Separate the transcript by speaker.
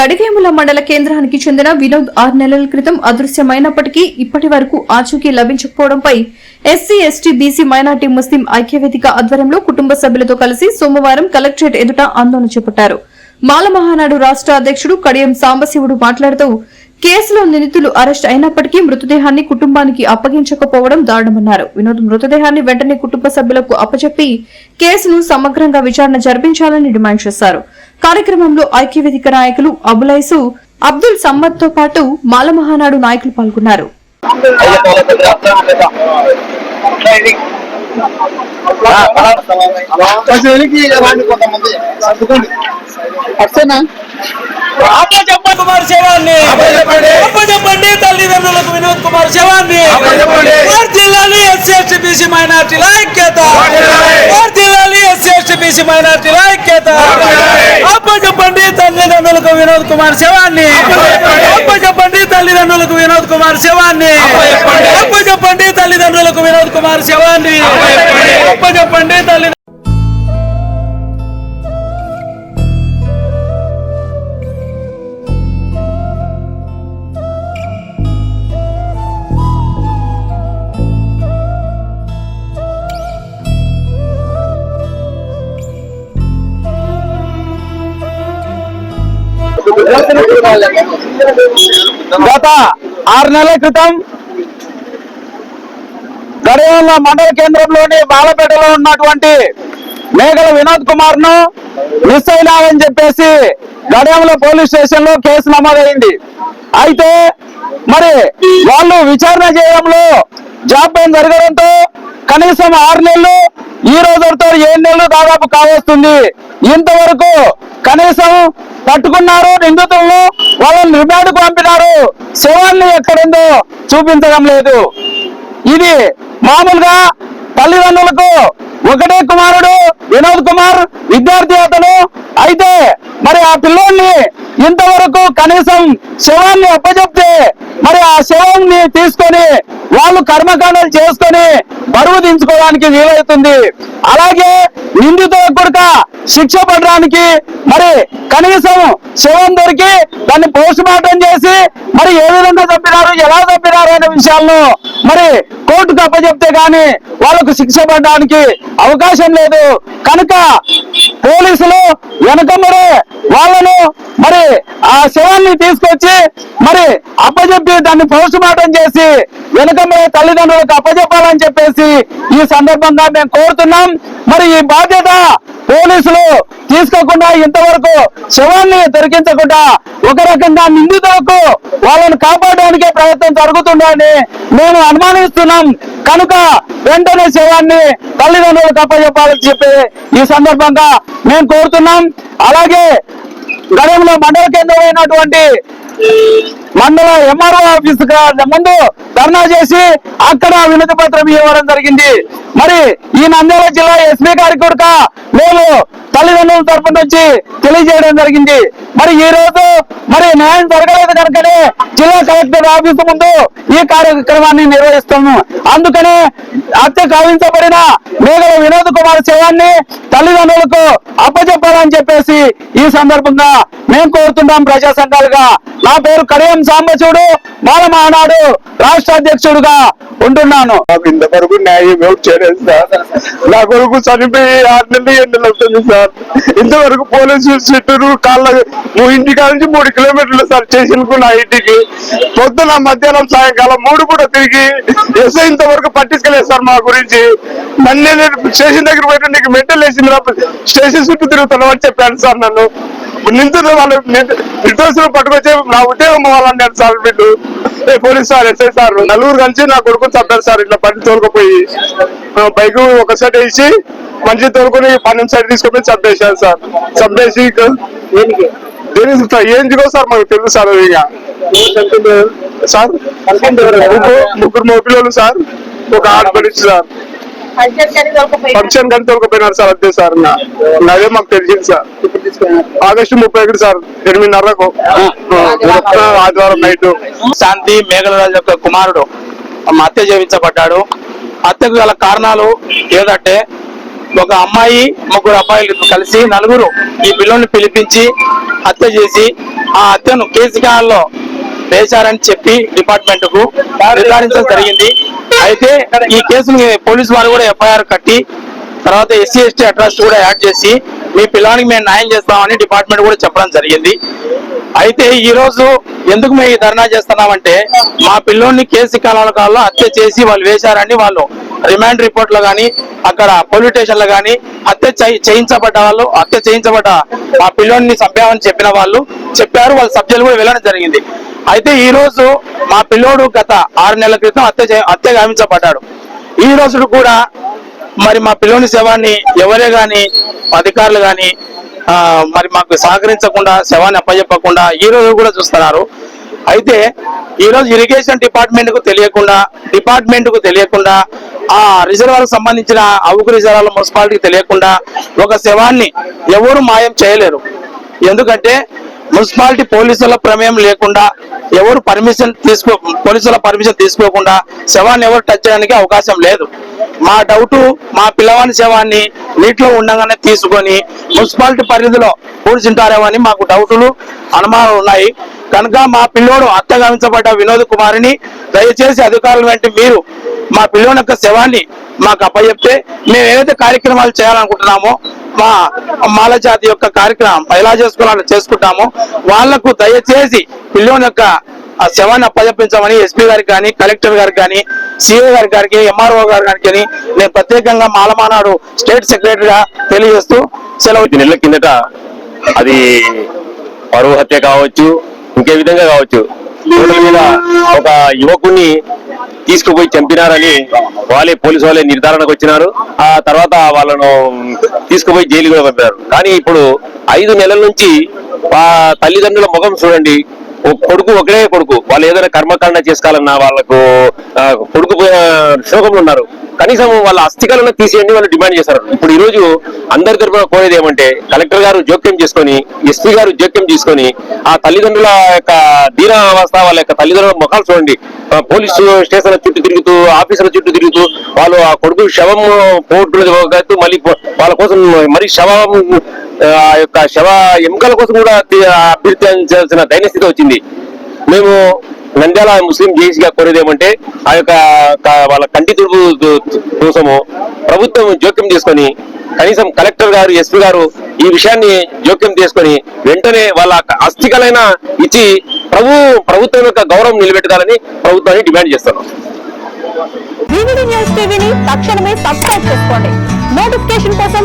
Speaker 1: గడివేముల మండల కేంద్రానికి చెందిన వినోద్ ఆరు నెలల క్రితం అదృశ్యమైనప్పటికీ ఇప్పటి వరకు ఆచూకీ లభించకపోవడంపై ఎస్సీ ఎస్టీ బీసీ మైనార్టీ ముస్లిం ఐక్యవేదిక ఆధ్వర్యంలో కుటుంబ సభ్యులతో కలిసి సోమవారం కలెక్టరేట్ ఎదుట ఆందోళన చేపట్టారు. మాల మహానాడు రాష్ట్ర అధ్యక్షుడు కడియం సాంబశివుడు మాట్లాడుతూ కేసులో నిందితులు అరెస్ట్ అయినప్పటికీ మృతదేహాన్ని కుటుంబానికి అప్పగించకపోవడం దారుణమన్నారు. వినోద్ మృతదేహాన్ని వెంటనే కుటుంబ సభ్యులకు అప్పచెప్పి కేసును సమగ్రంగా విచారణ జరిపించాలని డిమాండ్ చేశారు. కార్యక్రమంలో ఐక్యవేదిక నాయకులు అబులైసు అబ్దుల్ సమ్మద్తో పాటు మాల మహానాడు నాయకులు పాల్గొన్నారు.
Speaker 2: తల్లిదండ్రులకు వినోద్ కుమార్ శవాన్ని కోర్ ఎస్సీ ఎస్టీ బీసీ మైనార్టీల ఐక్యత కోర్ ఎస్సీ ఎస్టీ బీసీ మైనార్టీల ఐక్యత వినోద్ కుమార్ శవాన్ని. అప్పచెప్పండి తల్లిదండ్రులకు వినోద్ కుమార్ శవాన్ని. అప్పచెప్పండి తల్లిదండ్రులకు వినోద్ కుమార్ శవాన్ని. అప్పచెప్పండి తల్లి
Speaker 3: గత ఆరు నెలల క్రితం గడియాల మండల కేంద్రంలోని బాలపేటలో ఉన్నటువంటి మేఘల వినోద్ కుమార్ను మిస్ అయినామని చెప్పేసి గడియంలో పోలీస్ స్టేషన్లో కేసు నమోదైంది. అయితే మరి వాళ్ళు విచారణ చేయడంలో జాప్యం జరగడంతో కనీసం ఆరు నెలలు ఈ రోజుతో ఏడు నెలలు దాదాపు కావస్తుంది. ఇంతవరకు కనీసం పట్టుకున్నారు నిందితులను వాళ్ళని రిమాండ్కు పంపినారు. శవాన్ని ఎక్కడుందో చూపించడం లేదు. ఇది మామూలుగా తల్లిదండ్రులకు ఒకటే కుమారుడు వినోద్ కుమార్ విద్యార్థి అతను. అయితే మరి ఆ పిల్లోడిని ఇంతవరకు కనీసం శవాన్ని అప్పచెప్తే మరి ఆ శవాన్ని తీసుకొని వాళ్ళు కర్మకాండలు చేసుకొని బరువు దించుకోవడానికి వీలవుతుంది. అలాగే నిందితో కొడుక శిక్ష పడడానికి మరి కనీసం శవం దొరికి దాన్ని పోస్ట్ మార్టం చేసి మరి ఏ విధంగా చెప్పినారు ఎలా చంపినారు అనే విషయాలను మరి కోర్టుకు అప్పచెప్తే గాని వాళ్ళకు శిక్ష పడడానికి అవకాశం లేదు. కనుక పోలీసులు వెనకమ్మడే వాళ్ళను మరి ఆ శవాన్ని తీసుకొచ్చి మరి అప్పచెప్పి దాన్ని పోస్ట్ మార్టం చేసి వెనకమ్మడే తల్లిదండ్రులకు అప్పచెప్పాలని చెప్పేసి ఈ సందర్భంగా మేము కోరుతున్నాం. మరి ఈ బాధ్యత పోలీసులు తీసుకోకుండా ఇంతవరకు శవాన్ని దొరికించకుండా ఒక రకంగా వాళ్ళని కాపాడడానికే ప్రయత్నం జరుగుతుందని మేము అనుమానిస్తున్నాం. కనుక వెంటనే శవాన్ని తల్లిదండ్రులు అప్పచెప్పాలని చెప్పి ఈ సందర్భంగా మేము కోరుతున్నాం. అలాగే గతంలో మండల కేంద్రమైనటువంటి మండల ఎంఆర్ఓ ఆఫీస్ ముందు ధర్నా చేసి అక్కడ వినతి పత్రం ఇవ్వడం జరిగింది. మరి ఈ నంద్యాల జిల్లా ఎస్పీ గారికి కూడా మేము తల్లిదండ్రుల తరపు నుంచి తెలియజేయడం జరిగింది. మరి ఈ రోజు మరి న్యాయం జరగలేదు కనుకనే జిల్లా కలెక్టర్ ఆఫీసు ముందు ఈ కార్యక్రమాన్ని నిర్వహిస్తాము. అందుకనే హత్య కావించబడిన మేఘల వినోద్ కుమార్ శవాన్ని తల్లిదండ్రులకు అప్పచెప్పాలని చెప్పేసి ఈ సందర్భంగా మేము కోరుతున్నాం ప్రజా సంఘాలుగా. నా పేరు కడియం సాంబశివుడు. మాల మహానాడు రాష్ట్ర అధ్యక్షుడుగా ఉంటున్నాను.
Speaker 4: మాకు ఇంతవరకు న్యాయం చేయలేదు సార్. నా కొరకు చనిపోయి ఆరు నెలలు ఏడు నెలలు అవుతుంది సార్. ఇంతవరకు పోలీసు చుట్టూరు కాళ్ళ ఇంటి కాడ నుంచి మూడు కిలోమీటర్లు సార్ స్టేషన్కు నా ఇంటికి. పొద్దున మధ్యాహ్నం సాయంకాలం మూడు కూడా తిరిగి ఎస్ఐ ఇంతవరకు పట్టించుకోలేదు సార్ మా గురించి. నన్ను స్టేషన్ దగ్గర పోయి నీకు మెంటల్ వేసింది స్టేషన్ చుట్టూ తిరుగుతున్నావు అని చెప్పాను సార్ నన్ను. నిందితులు వాళ్ళు నిర్దోషులు పట్టుకొచ్చి నా ఉద్యోగం పోవాలన్నారు సార్ వీళ్ళు. ఏ పోలీస్ సార్ ఎస్ఐ సార్ నలుగురు కలిసి నా కొడుకు చంపారు సార్ ఇట్లా బండి తోలుకుపోయి. బైక్ ఒక సైడ్ వేసి మంచి తోలుకొని పన్నెండు సైడ్ తీసుకొని చంపేశారు సార్. చంపేసి దేనికి? సార్? ఏం దిగో సార్ మాకు తెలుసు సార్ ఇక. సార్ ముగ్గురు ముగ్గురు మొబిలోలు సార్ ఒక ఆడపడి సార్. ఫంక్షన్ కానీ తోలుకుపోయినారు సార్ అంతే సార్. అదే మాకు తెలిసింది సార్. ఆగస్టు ముప్పై ఒకటి సార్ ఎనిమిదిన్నరకు. ఆ, ఆదివారం నైట్.
Speaker 3: శాంతి మేఘలరాజు యొక్క కుమారుడు హత్య చేయించబడ్డాడు హత్యకు గల కారణాలు ఏదంటే ఒక అమ్మాయి ముగ్గురు అబ్బాయిలు కలిసి నలుగురు ఈ పిల్లోని పిలిపించి హత్య చేసి
Speaker 5: ఆ హత్యను కేసీఆర్లో వేశారని చెప్పి డిపార్ట్మెంట్కు నిర్ధారించడం జరిగింది. అయితే ఈ కేసుని పోలీసు వాళ్ళు కూడా ఎఫ్ఐఆర్ కట్టి తర్వాత ఎస్సీ ఎస్టీ అట్రాసిటీ కూడా యాడ్ చేసి మీ పిల్లానికి మేము న్యాయం చేస్తామని డిపార్ట్మెంట్ కూడా చెప్పడం జరిగింది. అయితే ఈ రోజు ఎందుకు మేము ఈ ధర్నా చేస్తున్నామంటే మా పిల్లోని కేసు కాలాల కాలంలో హత్య చేసి వాళ్ళు వేశారని వాళ్ళు రిమాండ్ రిపోర్ట్లో కానీ గానీ అక్కడ పోలీస్ స్టేషన్లో గానీ హత్య చేయించబడ్డ వాళ్ళు హత్య చేయించబడ్డ మా పిల్లోని చంపామని చెప్పిన వాళ్ళు చెప్పారు వాళ్ళ సభ్యులు కూడా వెళ్ళడం జరిగింది. అయితే ఈ రోజు మా పిల్లోడు గత ఆరు నెలల క్రితం హత్య హత్య గామించబడ్డాడు ఈ రోజు కూడా మరి మా పిల్లోని శవాన్ని ఎవరే గాని అధికారులు గాని ఆ, మరి మాకు సహకరించకుండా శవాన్ని అప్పచెప్పకుండా ఈ రోజు కూడా చూస్తున్నారు. అయితే ఈ రోజు ఇరిగేషన్ డిపార్ట్మెంట్కు తెలియకుండా డిపార్ట్మెంట్కు తెలియకుండా ఆ రిజర్వాయర్ సంబంధించిన అవుకు రిజర్వాల మున్సిపాలిటీకి తెలియకుండా ఒక శవాన్ని ఎవరు మాయం చేయలేరు. ఎందుకంటే మున్సిపాలిటీ పోలీసుల ప్రమేయం లేకుండా ఎవరు పర్మిషన్ తీసుకో పోలీసుల పర్మిషన్ తీసుకోకుండా శవాన్ని ఎవరు టచ్ చేయడానికి అవకాశం లేదు. మా డౌట్ మా పిల్లవాని శవాన్ని నీటిలో ఉండగానే తీసుకొని మున్సిపాలిటీ పరిధిలో పూడ్చింటారేమని అని మాకు డౌట్లు అనుమానాలు ఉన్నాయి. కనుక మా పిల్లోడు అత్తగామించబడ్డ వినోద్ కుమార్ని దయచేసి అధికారులు వెంట మీరు మా పిల్లోని యొక్క శవాన్ని మాకు అప్పచెప్తే మేము ఏదైతే కార్యక్రమాలు చేయాలనుకుంటున్నామో మా మాల జాతి యొక్క కార్యక్రమం ఎలా చేసుకోవాలని చేసుకుంటామో వాళ్ళకు దయచేసి పిల్లోని యొక్క ఆ శవాన్ని అప్పచెప్పించమని ఎస్పీ గారికి కానీ కలెక్టర్ గారికి కానీ సిఏ గారి గారికి ఎంఆర్ఓ గారి గారికి కానీ నేను ప్రత్యేకంగా మాలమానాడు స్టేట్ సెక్రటరీగా తెలియజేస్తూ సెలవు
Speaker 6: నెలల కిందట అది పరువు హత్య కావచ్చు ఇంకే విధంగా కావచ్చు. మీద ఒక యువకుడిని తీసుకుపోయి చంపినారని వాళ్ళే పోలీసు వాళ్ళే నిర్ధారణకు వచ్చినారు. ఆ తర్వాత వాళ్ళను తీసుకుపోయి జైలు కూడా పంపారు. కానీ ఇప్పుడు ఐదు నెలల నుంచి ఆ తల్లిదండ్రుల ముఖం చూడండి. ఒక కొడుకు ఒకడే కొడుకు. వాళ్ళు ఏదైనా కర్మకాండ చేసుకోవాలన్నా వాళ్ళకు కొడుకు శోకంలో ఉన్నారు. కనీసం వాళ్ళ అస్థికలను తీసేయండి వాళ్ళు డిమాండ్ చేశారు. ఇప్పుడు ఈ రోజు అందరి తరఫున కోరేది ఏమంటే కలెక్టర్ గారు జోక్యం చేసుకొని ఎస్పీ గారు జోక్యం చేసుకొని ఆ తల్లిదండ్రుల యొక్క దీనావస్థ వాళ్ళ యొక్క తల్లిదండ్రుల ముఖాలు చూడండి. పోలీసు స్టేషన్ల చుట్టూ తిరుగుతూ ఆఫీసుల చుట్టూ తిరుగుతూ వాళ్ళు ఆ కొడుకు శవం పోగొట్టు మళ్ళీ వాళ్ళ కోసం మరి శవం ఆ యొక్క శవ ఎముకల కోసం కూడా అభ్యర్థించాల్సిన దైన్యస్థితి వచ్చింది. మేము నంద్యాల ముస్లిం జేసీగా కోరేదేమంటే ఆ యొక్క వాళ్ళ కంటి తుడుపు కోసము ప్రభుత్వం జోక్యం చేసుకొని కనీసం కలెక్టర్ గారు ఎస్పీ గారు ఈ విషయాన్ని జోక్యం చేసుకొని వెంటనే వాళ్ళ అస్థికలైన ఇచ్చి ప్రభు ప్రభుత్వం యొక్క గౌరవం నిలబెట్టాలని ప్రభుత్వాన్ని డిమాండ్ చేస్తున్నాం.
Speaker 7: తక్షణమే సబ్స్క్రైబ్ చేసుకోండి. నోటిఫికేషన్ కోసం